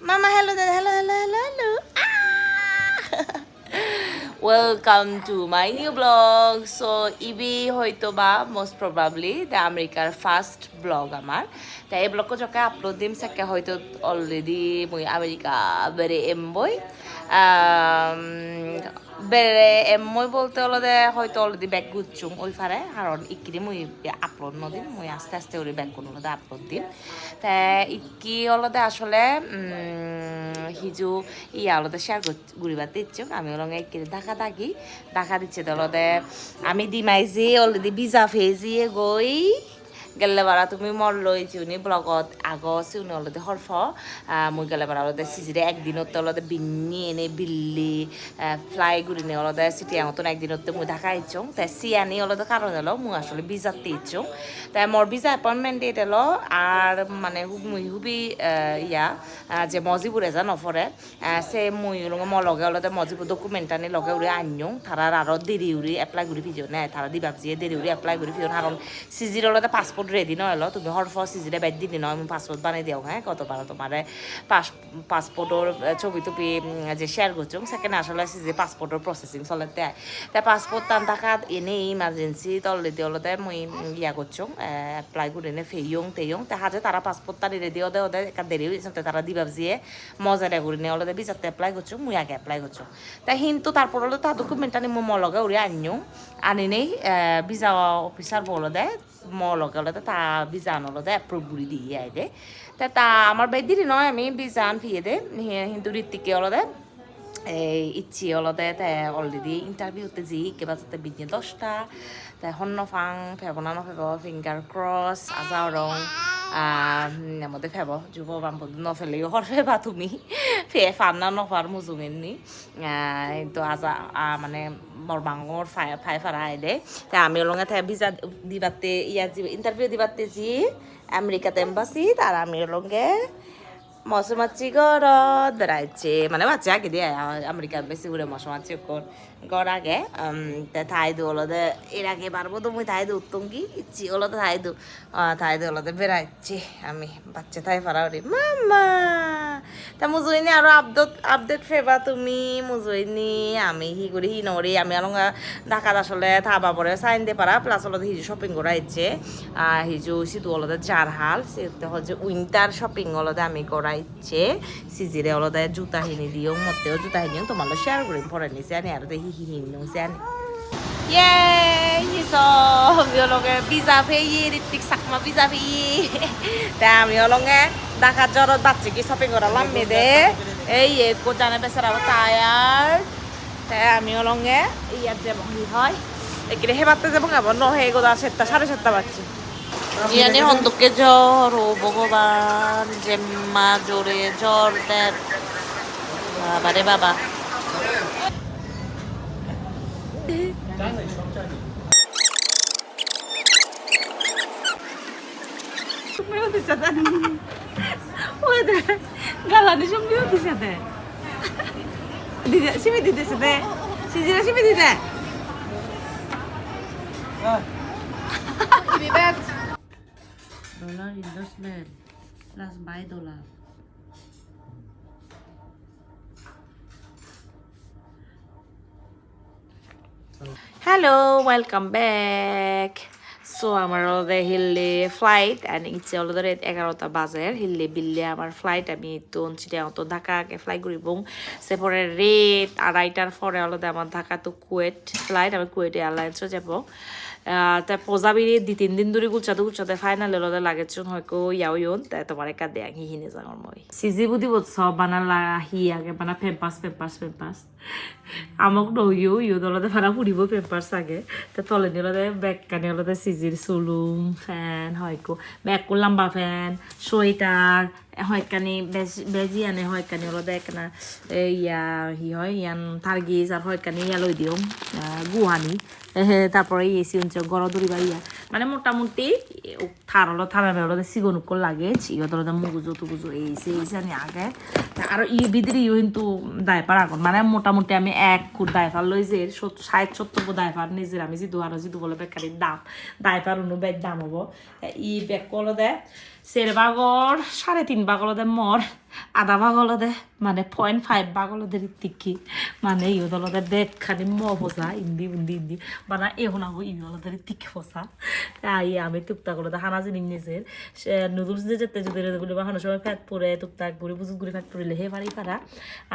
Mama, hello, Dad. Hello, hello, hello, hello. Ah! Welcome to my new vlog. So, ইবি হয়তো বা most probably the আমেরিকার first blog আমার তা এই ব্লগকে যখন আপলোড দিম সাকে হয়তো অলরেডি মই আমেরিকা বেড়ে এম বই বেড়ে মই বলতে হলে হয়তো অলরেডি ব্যাগ গুচ্ছুম ওই ফারে কারণ ইকিরি মুই আপলোড নদিন মুই আস্তে আস্তে ওই ব্যাগ কোনো হলে আপলোড দিম। তা ইকি হলদে আসলে উম, হিজু ইয়া হলদে শেয়ার ঘুরিবার দিচ্ছুম আমি হলঙ্গে ইকিরি ঢাকা থাকি। ঢাকা দিচ্ছে হলদে আমি দিমাইজি অলরেডি বিজা ফেজি গই গেলে বারা তুমি মর লই চিউনি ব্লগত আগ চিউনি অলরেডি হরফ মই গেলে বারা অলরেডি সিজিরে একদিনত অলরেডি বিন্নি এনে বিল্লি ফ্লাই ঘুরি নে অলরেডি সিটি মতন একদিনত মই ঢাকা ইচ্ছং তাই সিয়ানি অলরেডি কারণ এলো মই আসলে বিজাতে ইচ্ছং তাই মোর বিজা এপয়েন্টমেন্ট ডেট এলো আর মানে মুই খুবই ইয়া যে মজিবুরে যা নফরে সে মুই লগে মর লগে অলরেডি মজিবুর ডকুমেন্ট আনি লগে উড়ে আনিও। তারার আরও দেরি উড়ি এপ্লাই করি ফিজো নে তারা দিবাব দেরি উড়ি এপ্লাই করি ফিজো কারণ সিজির অলরেডি পাসপোর্ট রেডি নয় তুমি হরফ সিজিরে বেদ দিদি নয় আমি পাসপোর্ট বানিয়ে দিও হ্যাঁ কত পারো তোমার পাস পাসপোর্টর ছবি টুপি যে শেয়ার করছ সেখানে আসলে সিজি পাসপোর্টর প্রসেসিং চলেতে তা পাসপোর্ট টান টাকা এনে ইমার্জেন্সি তলদি অলরেডি মুই উম, ইয়া করছ এপ্লাই করে এনে ফেইয়ং তেইয়ং তা হাজে তারা পাসপোর্ট তারি রেডি ওদে ওদে একটা দেরি হয়েছে তারা দিবাব জিয়ে মজারে করে নিয়ে অলরেডি বিচারতে এপ্লাই করছ মুই আগে এপ্লাই করছ তা কিন্তু তারপর হলো তার ডকুমেন্ট আনি মই মলগে উড়ে আনিও। আনি নেই ভিসা অফিসার বলে দেয় মলগে হলে তা বিজান হলে এপ্রুভ ai de আইদে ta amar আমার বাই দিদি নয়, আমি বিজান ফিয়ে দে কিন্তু ঋত্বিকে হলে এই ইচ্ছি অলদে তাই অলরেডি ইন্টারভিউতে যি কিবা যাতে বিজনে দশটা। তাই হন্ন ফাং ফেবনা নফেব ফিংগার ক্রস আজা রং মধ্যে ফেব যুব বাম্পদ নফেলেও হর ফেবা তুমি ফে ফান্না নফার মুজুঙেননি তো আজা মানে বরবাঙর ফাই ফাই ফারা আইলে তাই আমি ওলঙে তাই ভিজা দিবাতে ইয়া ইন্টারভিউ দিবাতে যি আমেরিকাতে এম্বাসি তার আমি ওলঙে বেড়াইছে মানে বাচ্চা আগে দিয়ে আমেরিকাত বেশি ঘুরে মশমাছি কর ঘর আগে। তে থাই দু ওলাদে এর আগে পারব তো মুই থাই দু উত্তম কি? ইচ্ছি ওলাদে থাই দু থাই দু ওলাদে বেড়াইছে আমি। বাচ্চা থাই ফারা ওরে মামা তা মুজুইনি আরও আপডেট আপডেট ফেবা তুমি মুজুইনি আমি হি করি, হি নরি, আমি আলং ঢাকাত আসলে থাবা পরে সাইন দিয়ে পারা প্লাস হলদে হিজু শপিং করা ইচ্ছে হিজু সিধু হলদে জারহাল সেটা হচ্ছে উইন্টার শপিং হলদে আমি করা ইচ্ছে সিজিরে হলদে জুতা হিনি দিও, মতেও জুতা হিনিও তোমার শেয়ার করিম, পরে নিছে আনি, আর হি হি হিনি জানি Yay! Hiso! Biologe visa পেয়ে ঋত্বিক সাকমা visa পেয়ে তা আমি অলঙ্গে ঢাকা জ্বরত বাচ্চা কি শপিং করালাম মেদে এই এ কোজানে বেচারা টায়ার তাই আমি অলঙ্গে ইয়াত যাব কি হয় এখানে হেবাতে যাব আবার নহে গোদা সাতটা সাড়ে সাতটা বাচ্চা ইয়ানি হন্দকে জ্বর ও ভগবান জেম্মা জোরে জ্বর দেন 没有的晓得，我的，那哪里说没有的晓得？弟弟，什么弟弟晓得？姐姐，什么弟弟？哎，哈哈哈哈哈。Dollar endorsement, last buy dollar. Hello welcome back so আমার ওদের হিল্লি ফ্লাইট অ্যান্ড ইচ্ছে ওদের এগারোটা বাজের হিল্লি বিল্লি আমার ফ্লাইট আমি তো চিটিয়া তো ঢাকাকে ফ্লাই করিব। সে পরে রেট আড়াইটার পরে ওদের আমার ঢাকা তো কুয়েট ফ্লাইট আমি কুয়েট এয়ারলাইন্সও যাব। তা পজাবিরি দি তিন দিন ধরে গুছাতে গুছাতে ফাইনাল ওদের লাগেছন হয়তো ইয়াও ইয়ন। তাই তোমার একা দেয়া হি হিনে যাঙর মই। সিজি বুদ্ধি সব বানা হি আগে বানা, ফেম্পাস ফেম্পাস ফেম্পাস। আমাক নহিও ইউ দলতে ভাড়া ফুৰিব পেপাৰ চাগে। তে তলে নিলতে বেগ কানি অলতে চিজিৰ চুলুম ফেন হয়কো বেগকো লাম্বা ফেন চুৱেটাৰ হয়কানি বেজি আনে হয়কানি অলতে একনা ইয়া হি হয়, ইয়ান থাৰ্গিজ আৰু হয়কানি ইয়া লৈ দিওঁ গুহানি। তারপরে এসি হচ্ছে গড় দড়িবা ইয়া। মানে মোটামুটি থার হলো থানার হলো সিগন উকল লাগে হলো মুগুজো টুগুজো এইসে এইসে আমি আগে। আর ই বিদিরি কিন্তু দায়পার আগন মানে মোটামুটি আমি এক কুট ডাইভার লই যে ষাট, সত্তর ডাইভার নিজের আমি জিদু আর জিদু বলে বেকারির দাম। ডাইভার অনু বেগ দাম হব। ই বেগ কলো দেয় সের বাগর, সাড়ে তিন ভাগৰতে মোৰ আধা ভাগৰতে মানে পইণ্ট ফাইভ ভাগৰতে টিকি মানে ইহঁত অলতে বেগ খানি ম ফসা ইন্দি, উন্দি, ইন্দি মানে এই শোনাব ইহঁত অলতে টিকি ফসা আই, আমি টুকটাক অলতে খানা জিনিস নিজের নুডলস যে যেতে যদি বলি বা সময় ফ্যাট পরে টুকটাক করে বুঝুত করে ফ্যাট পরিলে হে পারি পারা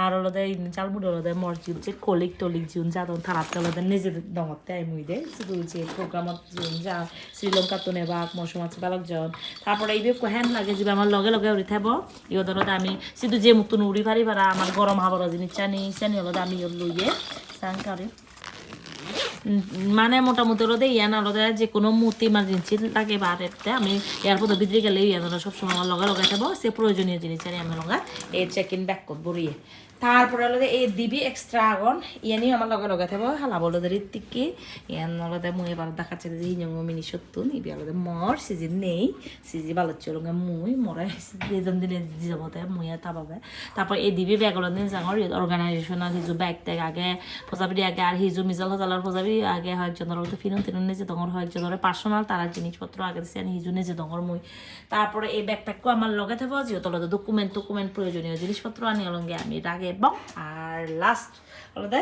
আর অলতে চাল মুড়ি অলতে মসজিদ যে কলিক টলিক জিউন যাদন থারাতে অলতে নিজে দঙতে আই মুই দে শুধু যে প্রোগ্রামত জিউন যা শ্রীলঙ্কা তো নেবা মৌসুম বালক জন। তারপরে এই হেন লাগে যে আমার লগে লগে উড়ি থাকব ইহঁত অলতে আমি শুধু যে মতন উড়ি পারি পারা আমার গরম হাবার জিনিস চানি চানি হলো আমি লইয়ে চান কারি মানে মোটামুটি ওদের ইয়ান আলাদা যে কোনো মুহূর্তে ইমার্জেন্সি লাগে বা রেপতে আমি এয়ারপোর্টের ভিতরে গেলে ইয়ানোরা সবসময় আমার লগা লগাই থাকব সে প্রয়োজনীয় জিনিস আমি লগা এই চেক ইন ব্যাক করব বরিয়ে তারপরে হলো এই দিবি এক্সট্রা আগন ইয়ানি আমার লগে লগে থাকব। হালা বলো ধরে টিকি ইয়ান আলাদা মুই এবার দেখাচ্ছে যে হিঞ্জং মিনি সত্যুন ইবি আলাদা মর সিজি নেই, সিজি ভালো চলঙ্গে মুই, মরে দিন দিনে দি যাবতে মুই তাবাবে। তারপর এই দিবি ব্যাগর দিন যাঙর অর্গানাইজেশনাল হিজু ব্যাগ ট্যাগ আগে ফসাবিরি আগে আর হিজু মিজাল হজালার ফসাবিরি আগে হয়েকজনের তো ফিনুন তিনুন নিজে দঙর হয়েকজনের পার্সোনাল তারা জিনিসপত্র আগে দিছে আমি হিজু নিজে দঙর মুই। তারপরে এই ব্যাগপ্যাকও আমার লগে থাকব যেহেতু ডকুমেন্ট টকুমেন্ট প্রয়োজনীয় জিনিসপত্র আনি অলঙ্গে আমি রাগে এবং আর লাস্ট আলাদা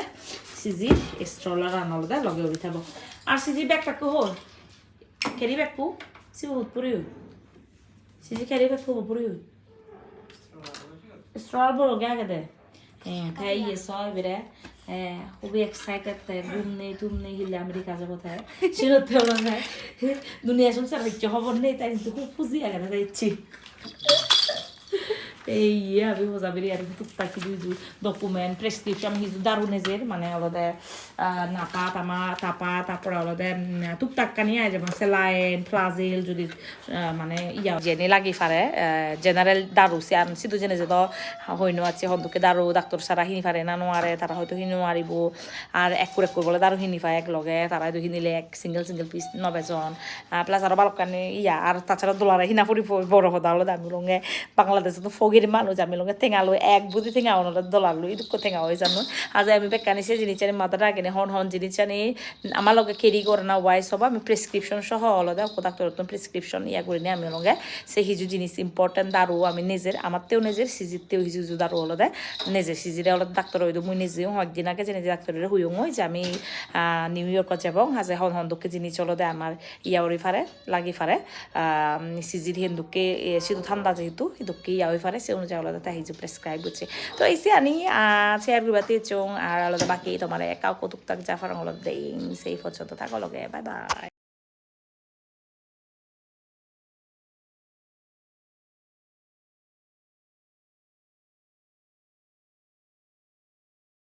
সিজি স্ট্রলার আনা আলাদা, লগে উড়ি থাকব আর সিজি ব্যাগপ্যাকও হল। কেরি ব্যাগকু সিবু পুরি সিজি কেরি ব্যাগকু পুরি স্ট্রল বড় গে আগে দে। হ্যাঁ তাই ইয়ে সয় বেড়ে খুবই এক্সাইটেড তাই ঘুমনে টুমনে হিলে আমেরিকা যাব তাই সিরতে হলো না দুনিয়া সংসার হচ্ছে খবর নেই, তাই কিন্তু খুব খুশি আগে না যাচ্ছি এই ইয়ে আমি হোজাবেরি আর টুকটাক কিছু ডকুমেন্ট প্রেসক্রিপশন কিছু দারুনেজের মানে আলাদা নাপা তামা তাপা তারপরে আলাদা টুকটাক কানি আয় যেমন সেলাইন ফ্লাজেল যদি আহ, মানে ইয়া জেনে লাগি ফারে জেনারেল দারু সে আন সিধু জেনে যে তো হইনো আছে হন্দুকে দারু ডাক্তার সারা হিনি ফারে না নোয়ারে তারা হয়তো হিনি নোৱাৰিব আর এক করে এক বলে দারু হিনি পায় এক লগে তারা হয়তো হিনিলে এক সিঙ্গেল সিঙ্গেল পিস নবেজন প্লাস আরও বালকানি ইয়া আর তাছাড়া দোলারে হিনা ফুরি বড় হদা হলো আমি লগে বাংলাদেশে তো ফগির মানুষ আমি লগে ঠেঙালো এক বুদ্ধি ঠেঙা ওনারা দোলালো ইদুক ঠেঙা হয়ে জানো। আজ আমি বেকানি সে জিনিস আনি মাথাটা আগে হন হন জিনিস আনি, আমার লগে কেরি করে না ওয়াইস হব আমি প্রেসক্রিপশন সহ অলদা ডাক্তার প্রেসক্রিপশন ইয়া করে নিয়ে আমি লগে। সে হিজু জিনিস ইম্পর্টেন্ট দারু, আমি নিজের আমার তেও নিজের সিজিতেও হিজু হিজু দারু অলদে নিজের সিজিরে অলদ ডাক্তার হইতো মুই নিজেও একদিন আগে নিজে ডাক্তারের হুইও মই যে আমি নিউ ইয়র্কত যাব হাজে হন হন দুঃখে জিনিস অলদে আমার ইয়াওরি ফারে, লাগি ফারে সিজির হেন্দুকে সিধু ঠান্ডা যেহেতু হিন্দুকে ইয়াওই ফারে, সে অনুযায়ী আলাদা তাই হিজু প্রেসক্রাইব করছে তো এই সে আনি শেয়ার করবাতে চং আর আলাদা বাকি তোমার একা কতুক তাক জাফার অলদ দেই, সেই পর্যন্ত থাকো লগে বাই বাই